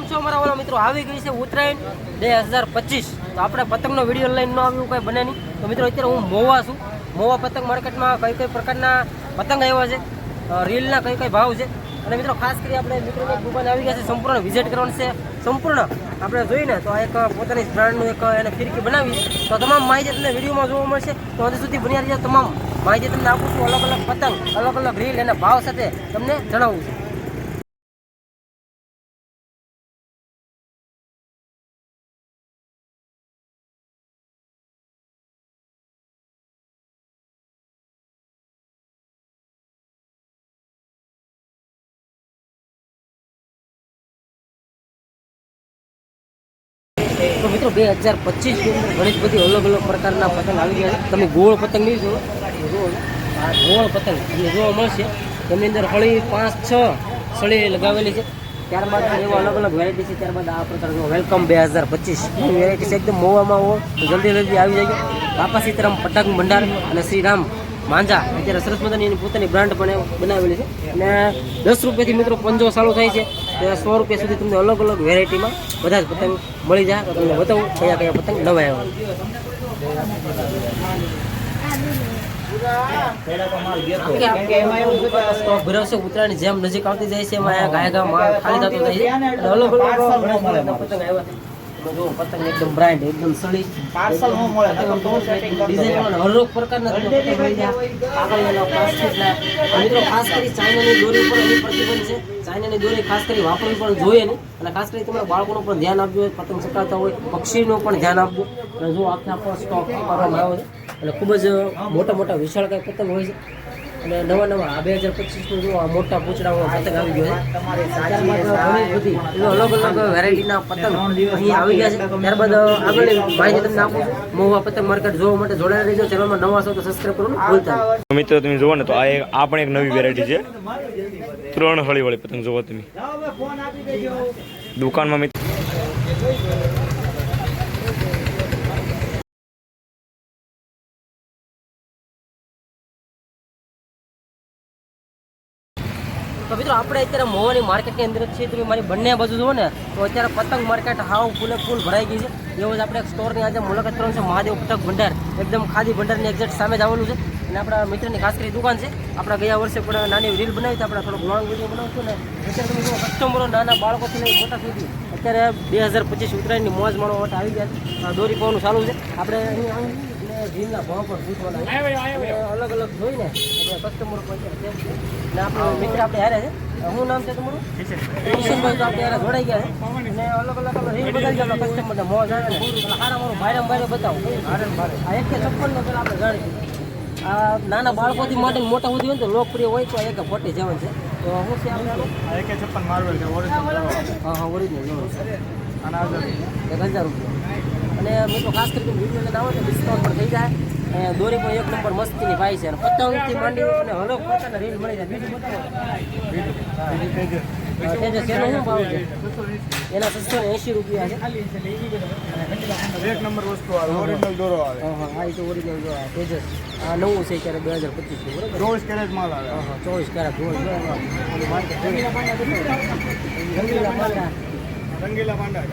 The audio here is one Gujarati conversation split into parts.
આવી ગઈ છે ઉત્તરાયણ બે હજાર પચીસ. તો આપણે પતંગનો વીડિયો લઈને ન આવ્યું, કંઈ બને નહીં. તો મિત્રો, અત્યારે હું મોવા છું. મોવા પતંગ માર્કેટમાં કઈ કઈ પ્રકારના પતંગ આવ્યા છે રીલના કઈ કઈ ભાવ છે. અને મિત્રો, ખાસ કરી આપણે મિત્રોની દુકાન આવી ગયા છે, સંપૂર્ણ વિઝિટ કરવાનું છે. સંપૂર્ણ. આપણે જોઈને તો એક પોતાની બ્રાન્ડનું એક એને ફિરકી બનાવી. તો તમામ માહિતી તમને વિડીયોમાં જોવા મળશે. તો હજી સુધી બન્યા રહીએ તમામ માહિતી તમને આપું છું. અલગ અલગ પતંગ, અલગ અલગ રીલ એના ભાવ સાથે તમને જણાવું છું. તો મિત્રો બે હજાર પચીસની અંદર ઘણી જ બધી અલગ અલગ પ્રકારના પતંગ આવી ગયા છે. તમે ગોળ પતંગ નહીં જુઓ. જુઓ આ ગોળ પતંગ તમને જોવા મળશે એમની અંદર હળી પાંચ, છ સળી લગાવેલી છે. ત્યારબાદ એવો અલગ અલગ વેરાયટી છે. ત્યારબાદ આ પ્રકારનો વેલકમ બે હજાર પચીસ. વેરાયટી છે એકદમ મોવામાં તો જલ્દી જલ્દી આવી જાય. બાપા સીતારામ પતંગ ભંડાર અને શ્રીરામ માંજા. અત્યારે સરસ મજાની પોતાની બ્રાન્ડ પણ બનાવેલી છે. અને દસ રૂપિયાથી મિત્રો પંજો ચાલુ થાય છે. તો સો રૂપિયા સુધી તમને અલગ અલગ વેરાયટીમાં બધા જ પતંગ મળી જાય તો તમને બતાવું કયા કયા પતંગ નવા આવ્યા ભરાવશે ઉત્તરાયણ જેમ નજીક આવતી જાય છે એમાં ગાય ગા ખાલી થતો જાય છે. અલગ અલગ પતંગ આવ્યા જો પતંગ એકદમ બ્રાન્ડ એકદમ સળી. પાર્સલ મળે. ડિઝાઇન હરેક પ્રકારના પ્લાસ્ટિકના મિત્રો ખાસ કરી ચાઇનાની દોરી પર એની પ્રતિબંધ છે. ચાઇનાની દોરી ખાસ કરી વાપરવી પણ જોઈએ નહીં. અને ખાસ કરી તમારા બાળકોનું પણ ધ્યાન આપજો પતંગ ચકાવતા હોય પક્ષીનું પણ ધ્યાન આપજો અને જો આખે આખો સ્ટોક કરવામાં આવ્યો છે. અને ખૂબ જ મોટા મોટા વિશાળ કાંઈ પતંગ હોય છે. અને નવા નવા બે હજાર પચીસનું જો આ મોટા પૂછડાવાળો પતંગ આવી ગયો ઘણી બધી અલગ અલગ વેરાયટીના પતંગ અહીંયા આવી ગયા છે. ત્યારબાદ આગળની માહિતી તમને આપું મોવા મહુવા પતંગ માર્કેટ જોવા માટે જોડાયા રહેજો. ચેનલમાં નવા છો તો સબસ્ક્રાઈબ કરો ભૂલતા. મિત્રો તમે જુઓ ને તો આ એક આ પણ એક નવી વેરાયટી છે. ત્રણ હળી વાળી પતંગ જોવો તમે. દુકાનમાં મિત્રો મિત્રો, આપણે અત્યારે મોવાની માર્કેટની અંદર જ છીએ. તમે મારી બંને બાજુ જુઓ ને, તો અત્યારે પતંગ માર્કેટ હાવ ફૂલે ફૂલ ભરાઈ ગઈ છે. એવો જ આપણે એક સ્ટોરની આજે મુલાકાત કરવાનું છે, મહાદેવ પતંગ ભંડાર. એકદમ ખાદી ભંડારની એક્ઝેક્ટ સામે જ આવેલું છે. અને આપણા મિત્રની ખાસ કરી દુકાન છે. આપણા ગયા વર્ષે પણ નાની રીલ બનાવી હતી, આપણે થોડોક લોંગ વીડિયો બનાવશું ને. અત્યારે તમે કસ્ટમરો નાના બાળકોથી લઈને મોટા સુધી. અત્યારે બે હજાર પચીસ ઉત્તરાયણની મોજ માણવા માટે આવી ગયા દોરી પાવાનું ચાલુ છે. આપણે અહીંયા રીલના ભાવ પણ પૂછવાના અલગ અલગ જોઈને આપણે કસ્ટમર કોઈ છે. ને આપણો મિત્ર આપણે હારે છે. હું નામ છે તમારું? કિશનભાઈ તો આપણે હારે જોડાઈ ગયા છે. અને અલગ અલગ આપણે રીલ બદલી જાય કસ્ટમરને મોં જાણે ને. એટલે મારું ભાઈરામ ભાઈ બતાવો. આ એક છપ્પન નો પેલા આપણે જાણી આ નાના બાળકોથી માટે મોટા સુધી હોય તો લોકપ્રિય હોય તો એક ફોટી જવાનું છે. તો હું છે આપણે આનું? છપ્પન માર્વેલ છે ઓરિજિનલ હા હા ઓરિજિનલ લેવાનું છે અને આ એક હજાર રૂપિયા. અને મિત્રો ખાસ કરીને વીડિયો લઈને આવો તો ડિસ્કાઉન્ટ પણ થઈ જાય. અને દોરી પણ એક નંબર મસ્તીની ભાઈ છે. અને પતંગથી માંડી અને હલો પ્રકારના રીલ મળી જાય. બીજું બતાવો એનો સસ્તો ને રૂપિયા છે. એક નંબર વસ્તુ આવે ઓરિજિનલ દોરો આવે. હા હા એ તો ઓરિજિનલ જો આ તેજસ આ નવું છે ત્યારે બે હજાર પચીસ બરોબર? ચોવીસ કેરેટ માલ આવે. હા હા ચોવીસ carat Rangila Panda Rangila Panda. Rangila Panda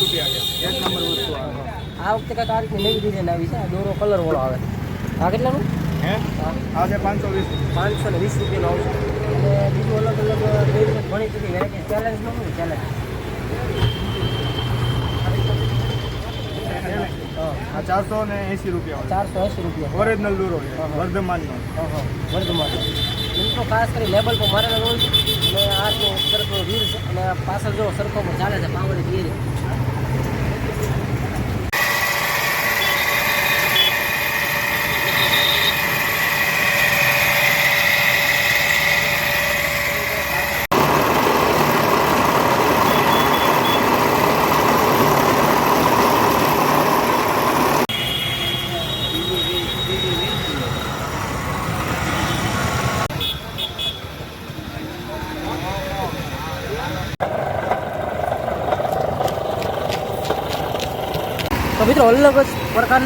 રૂપિયા એક નંબર વસ્તુ આવે. આ વખતે કાંઈક આ રીતની નવી ડિઝાઇન આવી છે. આ દોરો કલર વાળો આવે. આ કેટલાનું? હે? હા આ છે પાંચસો વીસ. પાંચસો ને વીસ રૂપિયાનો આવશે. અને બીજું અલગ અલગ ઘણી બધી વેરાયટી ચેલેન્જનું શું ચેલેન્જ આ ચારસો ને એંસી રૂપિયા ચારસો એંસી રૂપિયા. ઓરિજિનલ દોરો છે વર્ધમાનનો. હા હા વર્ધમાન મિત્રો ખાસ કરી લેબલ પર મારેલા હોય. છે અને આ તો સરખો રીલ છે. અને પાછળ જો સરખો પણ ચાલે છે પાવડી ધીરે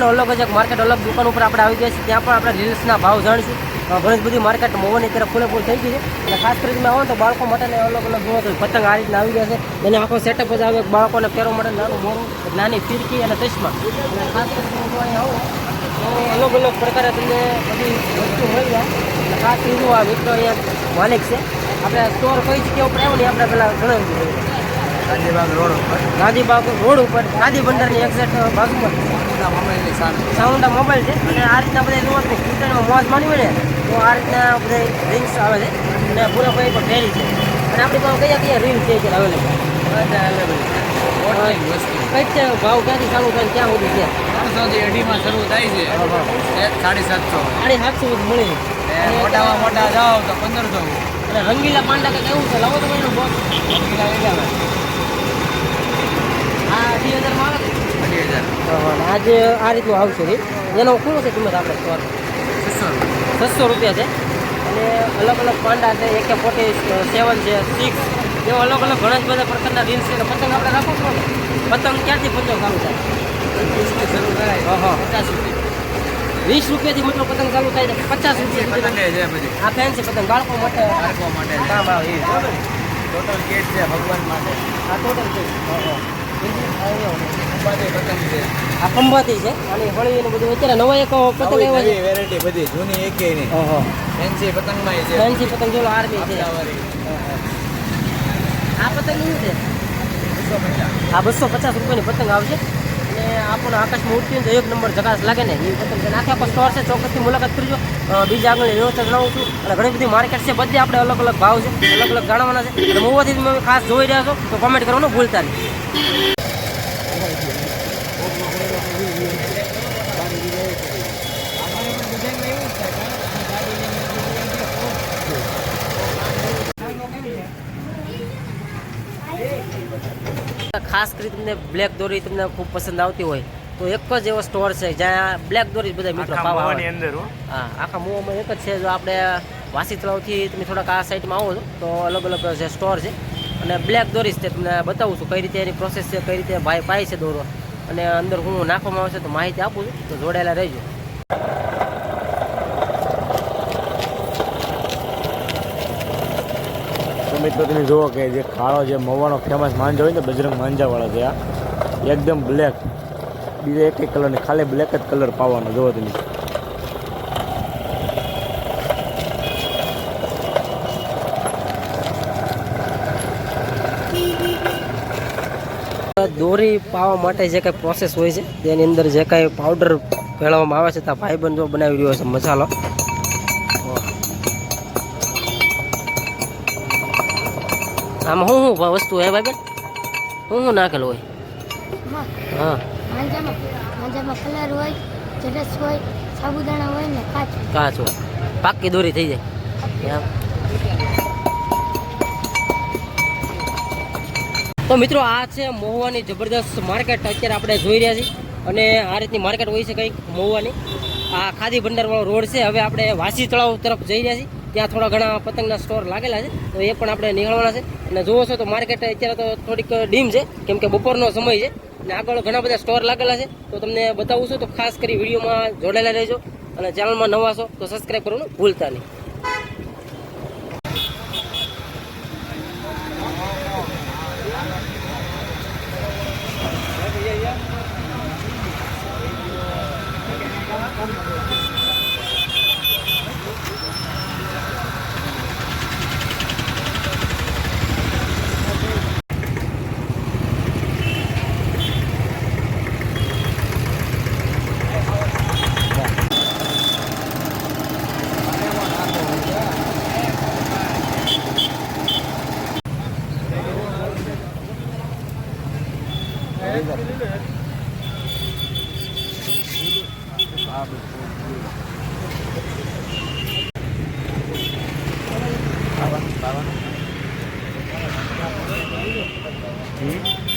તો અલગ જ એક માર્કેટ અલગ દુકાન ઉપર આપણે આવી ગયા છીએ. ત્યાં પણ આપણે રીલ્સના ભાવ જાણીશું. ઘણી બધી માર્કેટ મોવાની અત્યારે ફૂલે ફૂલ થઈ ગઈ છે. અને ખાસ કરીને આવો તો બાળકો માટે અલગ અલગ જોવો તો પતંગ આ રીતના આવી ગયા છે. એને આખો સેટઅપ જ આવે બાળકોને પહેરવા માટે નાનું, મોરું, નાની ફિરકી અને ચશ્મા. અને ખાસ કરીને જો અહીં આવો અલગ અલગ પ્રકારે તમને બધી વસ્તુ મળી જાય. ખાસ કરીને આ મિત્ર અહીંયા માલિક છે. આપણે સ્ટોર કઈ જગ્યા ઉપર આવ્યો ને આપણે પહેલાં જણાવી દીધું ગાંધીબાગ રોડ ઉપર. ગાંધીબાગ રોડ ઉપર ગાંધી બંદરની એક્ઝેક્ટ બાજુમાં. સાઉન્ડા મોબાઈલ છે અને આ રીતના બધા જોવો તો કીર્તનમાં મોજ માની મળે. તો આ રીતના બધા રિંગ્સ આવે છે અને પૂરા ભાઈ પણ પહેરી છે. અને આપણી પાસે કયા કયા રીલ છે અત્યારે અવેલેબલ કઈ ભાવ ક્યાંથી ચાલુ થાય ક્યાં સુધી છે? ત્રણસોથી અઢીમાં શરૂ થાય છે. સાડી સાતસો. સાડી સાતસો મળે. મોટામાં મોટા જાઓ તો પંદરસો. અને રંગીલા પાંડા કંઈક એવું છે. લાવો તો એનું બોક્સ આ અઢી હજારમાં આવે અઢી હજાર. આજે આ રીતનું આવશે રીલ એનો શું છે કિંમત આપણે સ્ટોર છસો રૂપિયા. છસો રૂપિયા છે. અને અલગ અલગ પાંડા છે એકે ફોર્ટી સેવન છે સિક્સ એવા અલગ અલગ ઘણા જ બધા પ્રકારના રીલ્સ છે. પતંગ આપણે રાખો છો? પતંગ ક્યાંથી પતંગ ચાલુ થાય. પચાસ રૂપિયા. વીસ રૂપિયાથી મતલબ પતંગ ચાલુ થાય છે પચાસ રૂપિયા આ ફેન આ પતંગ. બાળકો માટે બાળકો માટે. કામ આવે ટોટલ કેટ છે ભગવાન માટે. આ ટોટલ છે. બીજું આ એવો. ખંભાતી છે. અને હળી એનું બધું અત્યારે નવા એક પતંગ નવી છે. વેરાયટી બધી જૂની એકે નહીં. ફેન્સી પતંગમાં છે. ફેન્સી પતંગ જેવો આર્મી છે. આ પતંગ શું છે? આ બસો પચાસ રૂપિયાની પતંગ આવશે. અને આપણને આકાશમાં ઉડતી તો એક નંબર જકાસ લાગે ને એ પતંગ નાખ્યા પણ સ્ટોર છે, ચોક્કસથી મુલાકાત કરજો. બીજા આગળ વ્યવસ્થા જણાવું છું. અને ઘણી બધી માર્કેટ છે, બધી આપણે અલગ અલગ ભાવ છે, અલગ અલગ જાણવાના છે. અને મોવાથી તમે ખાસ જોઈ રહ્યા છો, તો કોમેન્ટ કરવાનું ભૂલતા નહીં. ખાસ કરી તમને બ્લેક દોરી તમને ખૂબ પસંદ આવતી હોય તો એક જ એવો સ્ટોર છે જ્યાં બ્લેક દોરી બધા મિત્રો પાવા અંદર હા. આખા મોવામાં એક જ છે. જો આપણે વાસી તળાવથી તમે થોડાક આ સાઈડમાં આવો છો તો અલગ અલગ જે સ્ટોર છે. અને બ્લેક દોરી છે તમને બતાવું છું કઈ રીતે એની પ્રોસેસ છે કઈ રીતે ભાઈ પાય છે દોરો. અને અંદર હું નાખવામાં આવશે તો માહિતી આપું છું તો જોડાયેલા રહેજો. મિત્રો જુઓ કે જે કાળો જે મવાનો ફેમસ માંજા હોય ને, બજરંગ માંજાવાળો છે આ. એકદમ બ્લેક બીજા એક કલરની ખાલી બ્લેક જ કલર પાવાનો, જુઓ તમે. દોરી પાવા માટે જે કાંઈ પ્રોસેસ હોય છે, તેની અંદર જે કાંઈ પાવડર ભેળવવામાં આવે છે ત્યાં ભાઈબંધ જો બનાવી રહ્યો છે, મસાલો. આમાં શું શું વસ્તુ હે ભાઈબંધ શું શું નાખેલું હોય? હા. માંજામાં માંજામાં કલર હોય જરસ હોય સાબુદાણા હોય ને કાચ કાચ હોય. પાકી દોરી થઈ જાય. તો મિત્રો આ છે મહુવાની જબરદસ્ત માર્કેટ. અત્યારે આપણે જોઈ રહ્યા છીએ. અને આ રીતની માર્કેટ હોય છે કંઈક મહુવાની. આ ખાદી ભંડારવાળો રોડ છે. હવે આપણે વાસી તળાવ તરફ જઈ રહ્યા છીએ. ત્યાં થોડા ઘણા પતંગના સ્ટોર લાગેલા છે, તો એ પણ આપણે નીકળવાના છે. અને જુઓ છો તો માર્કેટ અત્યારે તો થોડીક ડીમ છે, કેમ કે બપોરનો સમય છે. અને આગળ ઘણા બધા સ્ટોર લાગેલા છે, તો તમને બતાવું છું તો ખાસ કરી વિડીયોમાં જોડાયેલા રહેજો. અને ચેનલમાં નવા છો તો સબસ્ક્રાઈબ કરવાનું ભૂલતા નહીં. હમ.